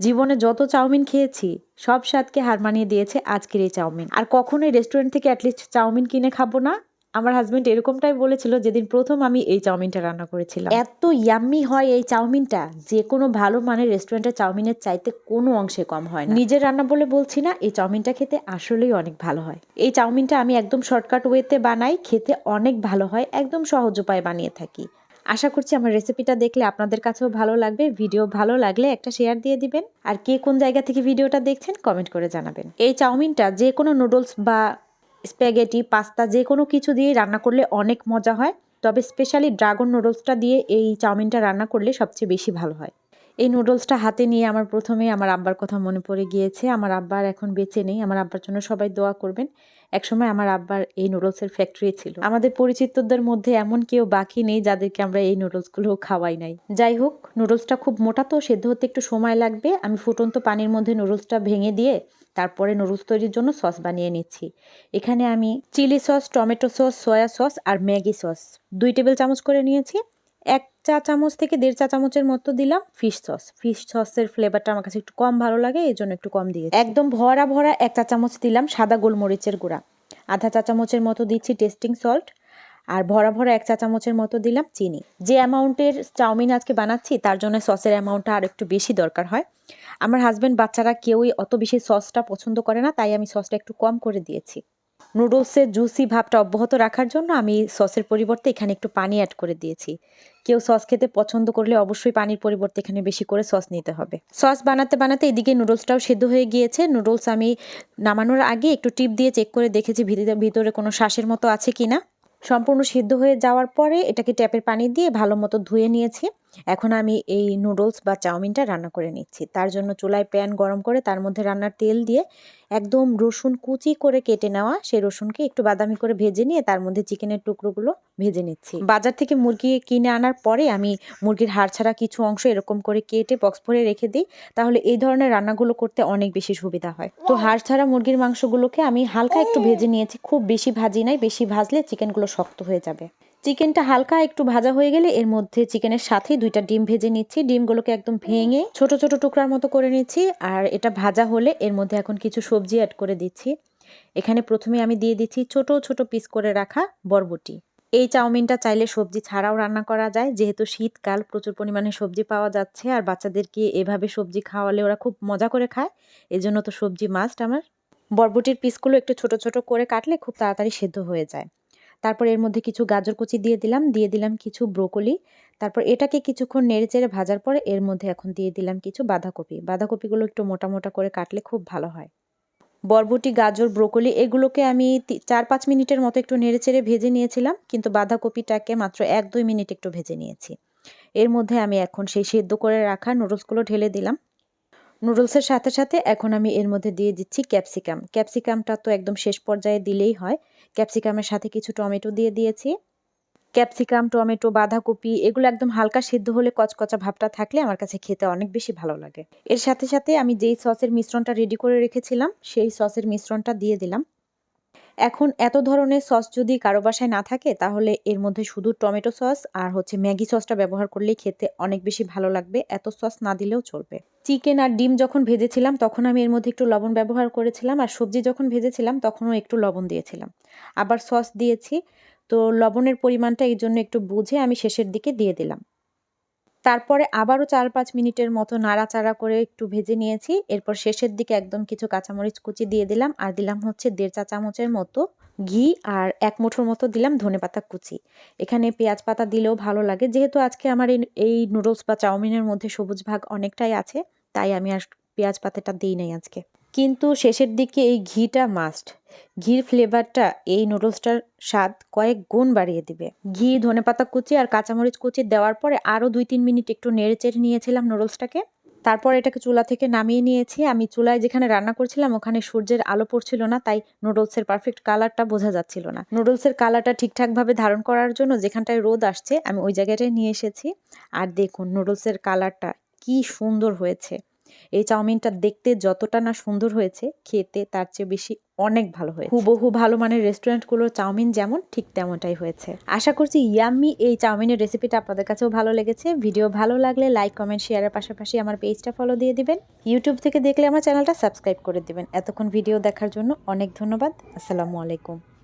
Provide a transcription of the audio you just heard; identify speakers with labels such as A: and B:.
A: জীবনে যত চাউমিন খেয়েছি, সব স্বাদকে হার মানিয়ে দিয়েছে আজকের এই চাউমিন। আর কখনোই রেস্টুরেন্ট থেকে অ্যাটলিস্ট চাউমিন কিনে খাব না। আমার হাজবেন্ড এরকমটাই বলেছিল যেদিন প্রথম আমি এই চাউমিনটা রান্না করেছিলাম। এত ইয়াম্মি হয় এই চাউমিনটা, যে কোনো ভালো মানের রেস্টুরেন্টের চাউমিনের চাইতে কোনো অংশে কম হয় নিজের রান্না বলে বলছি না, এই চাউমিনটা খেতে আসলেই অনেক ভালো হয়। এই চাউমিনটা আমি একদম শর্টকাট ওয়েতে বানাই, খেতে অনেক ভালো হয়, একদম সহজ উপায়ে বানিয়ে থাকি। আশা করছি আমার রেসিপিটা দেখলে আপনাদের কাছেও ভালো লাগবে ভিডিও ভালো লাগলে একটা শেয়ার দিয়ে দিবেন। আর কে কোন জায়গা থেকে ভিডিওটা দেখছেন কমেন্ট করে জানাবেন। এই চাউমিনটা যে কোনো নুডলস বা স্প্যাগেটি পাস্তা যে কোনো কিছু দিয়ে রান্না করলে অনেক মজা হয়। তবে স্পেশালি ড্রাগন নুডলসটা দিয়ে এই চাউমিনটা রান্না করলে সবচেয়ে বেশি ভালো হয়। এই নুডলসটা হাতে নিয়ে আমার প্রথমে আমার আব্বার কথা মনে পড়ে গিয়েছে। আমার আব্বার এখন বেঁচে নেই। আমার আব্বার জন্য সবাই দোয়া করবেন। একসময় আমার আব্বার এই নুডলসের ফ্যাক্টরি ছিল। আমাদের পরিচিতদের মধ্যে এমন কেউ বাকি নেই যাদেরকে আমরা এই নুডলসগুলো খাওয়াই নাই। যাই হোক নুডলসটা খুব মোটা তো, সেদ্ধ হতে একটু সময় লাগবে। আমি ফুটন্ত পানির মধ্যে নুডলসটা ভেঙে দিয়ে তারপরে নুডলস তৈরির জন্য সস বানিয়ে নিচ্ছি। এখানে আমি chilli sauce tomato sauce soya sauce আর ম্যাগি সস দুই টেবিল চামচ করে নিয়েছি। চা চামচ থেকে দেড় চা চামচের মতো দিলাম ফিশ সস ফিশ সসের ফ্লেভারটা আমার কাছে একটু কম ভালো লাগে, এই জন্য একটু কম দিয়ে একদম ভরা ভরা এক চা চামচ দিলাম সাদা গোলমরিচের গুঁড়া। আধা চা চামচের মতো দিচ্ছি টেস্টিং সল্ট আর ভরা ভরা এক চা চামচের মতো দিলাম চিনি। যে অ্যামাউন্টের চাউমিন আজকে বানাচ্ছি, তার জন্য সসের অ্যামাউন্টটা আর একটু বেশি দরকার হয়। আমার হাজব্যান্ড বাচ্চারা কেউই অত বেশি সসটা পছন্দ করে না, তাই আমি সসটা একটু কম করে দিয়েছি। নুডলসের জুসি ভাবটা অব্যাহত রাখার জন্য আমি সসের পরিবর্তে এখানে একটু পানি অ্যাড করে দিয়েছি। কেউ সস খেতে পছন্দ করলে অবশ্যই পানির পরিবর্তে এখানে বেশি করে সস নিতে হবে। সস বানাতে বানাতে এদিকে নুডলসটাও সেদ্ধ হয়ে গিয়েছে। নুডলস আমি নামানোর আগে একটু টিপ দিয়ে চেক করে দেখেছি ভিতরে কোনো শ্বাসের মতো আছে কি না সম্পূর্ণ সিদ্ধ হয়ে যাওয়ার পরে এটাকে ট্যাপের পানি দিয়ে ভালো মতো ধুয়ে নিয়েছি। এখন আমি এই নুডলস বা চাউমিনটা রান্না করে নিচ্ছি। তার জন্য চুলায় প্যান গরম করে তার মধ্যে রান্নার তেল দিয়ে একদম রসুন কুচি করে কেটে নেওয়া সেই রসুনকে একটু বাদামি করে ভেজে নিয়ে তার মধ্যে চিকেনের টুকরোগুলো ভেজে নিচ্ছি। বাজার থেকে মুরগি কিনে আনার পরে আমি মুরগির হাড় ছাড়া কিছু অংশ এরকম করে কেটে বক্স ভরে রেখে দিই তাহলে এই ধরনের রান্নাগুলো করতে অনেক বেশি সুবিধা হয়। তো হাড় ছাড়া মুরগির মাংসগুলোকে আমি হালকা একটু ভেজে নিয়েছি খুব বেশি ভাজি নাই বেশি ভাজলে চিকেনগুলো শক্ত হয়ে যাবে। চিকেনটা হালকা একটু ভাজা হয়ে গেলে এর মধ্যে চিকেনের সাথে দুইটা ডিম ভেজে নিচ্ছি। ডিমগুলোকে একদম ভেঙে ছোট ছোট টুকরার মতো করে নিচ্ছি আর এটা ভাজা হলে এর মধ্যে এখন কিছু সবজি অ্যাড করে দিচ্ছি। এখানে প্রথমে আমি দিয়ে দিচ্ছি ছোট ছোট পিস করে রাখা বরবটি। এই চাউমিনটা চাইলে সবজি ছাড়াও রান্না করা যায়। যেহেতু শীতকাল, প্রচুর পরিমাণে সবজি পাওয়া যাচ্ছে আর বাচ্চাদেরকে এভাবে সবজি খাওয়ালে ওরা খুব মজা করে খায়। এজন্য তো সবজি মাস্ট আমার। বরবটির পিসগুলো একটু ছোট ছোট করে কাটলে খুব তাড়াতাড়ি সেদ্ধ হয়ে যায়। তারপর এর মধ্যে কিছু গাজর কুচি দিয়ে দিলাম দিয়ে দিলাম কিছু ব্রোকলি। তারপর এটাকে কিছুক্ষণ নেড়ে চেড়ে ভাজার পরে এর মধ্যে এখন দিয়ে দিলাম কিছু বাঁধাকপি। বাঁধাকপিগুলো একটু মোটা মোটা করে কাটলে খুব ভালো হয়। বরবটি, গাজর, ব্রোকলি এগুলোকে আমি চার পাঁচ মিনিটের মতো একটু নেড়ে চেড়ে ভেজে নিয়েছিলাম, কিন্তু বাঁধাকপিটাকে মাত্র এক দুই মিনিট একটু ভেজে নিয়েছি। এর মধ্যে আমি এখন সেই সেদ্ধ করে রাখা নুডলসগুলো ঢেলে দিলাম। নুডলসের সাথে সাথে এখন আমি এর মধ্যে দিয়ে দিচ্ছি ক্যাপসিকাম। ক্যাপসিকামটা তো একদম শেষ পর্যায়ে দিলেই হয়। ক্যাপসিকামের সাথে কিছু টমেটো দিয়ে দিয়েছি। ক্যাপসিকাম, টমেটো, বাঁধাকপি এগুলো একদম হালকা সিদ্ধ হলে কচকচা ভাবটা থাকলে আমার কাছে খেতে অনেক বেশি ভালো লাগে। এর সাথে সাথে আমি যেই সসের মিশ্রণটা রেডি করে রেখেছিলাম, সেই সসের মিশ্রণটা দিয়ে দিলাম। এখন এত ধরনের সস যদি কারও বাসায় না থাকে, তাহলে এর মধ্যে শুধু টমেটো সস আর হচ্ছে ম্যাগি সসটা ব্যবহার করলেই খেতে অনেক বেশি ভালো লাগবে। এত সস না দিলেও চলবে। চিকেন আর ডিম যখন ভেজেছিলাম, তখন আমি এর মধ্যে একটু লবণ ব্যবহার করেছিলাম আর সবজি যখন ভেজেছিলাম, তখনও একটু লবণ দিয়েছিলাম। আবার সস দিয়েছি। তো লবণের পরিমাণটা এই জন্য একটু বুঝে আমি শেষের দিকে দিয়ে দিলাম। তারপরে আবারও চার পাঁচ মিনিটের মতো নাড়াচাড়া করে একটু ভেজে নিয়েছি। এরপর শেষের দিকে একদম কিছু কাঁচামরিচ কুচি দিয়ে দিলাম আর দিলাম হচ্ছে দেড় চা চামচের মতো ঘি আর এক মুঠোর মতো দিলাম ধনে পাতা কুচি। এখানে পেঁয়াজ পাতা দিলেও ভালো লাগে। যেহেতু আজকে আমার এই নুডলস বা চাউমিনের মধ্যে সবুজ ভাগ অনেকটাই আছে, তাই আমি আর পেঁয়াজ পাতাটা দিই নাই আজকে। কিন্তু শেষের দিকে এই ঘিটা মাস্ট ঘির ফ্লেভারটা এই নুডলসটার স্বাদ কয়েক গুণ বাড়িয়ে দিবে। ঘি, ধনেপাতা কুচি আর কাঁচামরিচ কুচি দেওয়ার পরে আরও দুই তিন মিনিট একটু নেড়ে চেড়ে নিয়েছিলাম নুডলসটাকে তারপর এটাকে চুলা থেকে নামিয়ে নিয়েছি। আমি চুলায় যেখানে রান্না করছিলাম ওখানে সূর্যের আলো পড়ছিল না, তাই নুডলসের পারফেক্ট কালারটা বোঝা যাচ্ছিল না। নুডলসের কালারটা ঠিকঠাকভাবে ধারণ করার জন্য যেখানটায় রোদ আসছে, আমি ওই জায়গাটায় নিয়ে এসেছি। আর দেখুন নুডলসের কালারটা কি সুন্দর হয়েছে। এই চাউমিনটা দেখতে যতটা না সুন্দর হয়েছে, খেতে তার চেয়ে বেশি অনেক ভালো হয়েছে। হুবহু ভালো মানের রেস্টুরেন্টগুলোর চাউমিন যেমন ঠিক তেমনটাই হয়েছে। আশা করছি ইয়াম্মি এই চাউমিনের রেসিপিটা আপনাদের কাছেও ভালো লেগেছে। ভিডিও ভালো লাগলে লাইক, কমেন্ট, শেয়ারের পাশাপাশি আমার পেজটা ফলো দিয়ে দিবেন। ইউটিউব থেকে দেখলে আমার চ্যানেলটা সাবস্ক্রাইব করে দিবেন। এতক্ষণ ভিডিও দেখার জন্য অনেক ধন্যবাদ। আসসালামু আলাইকুম।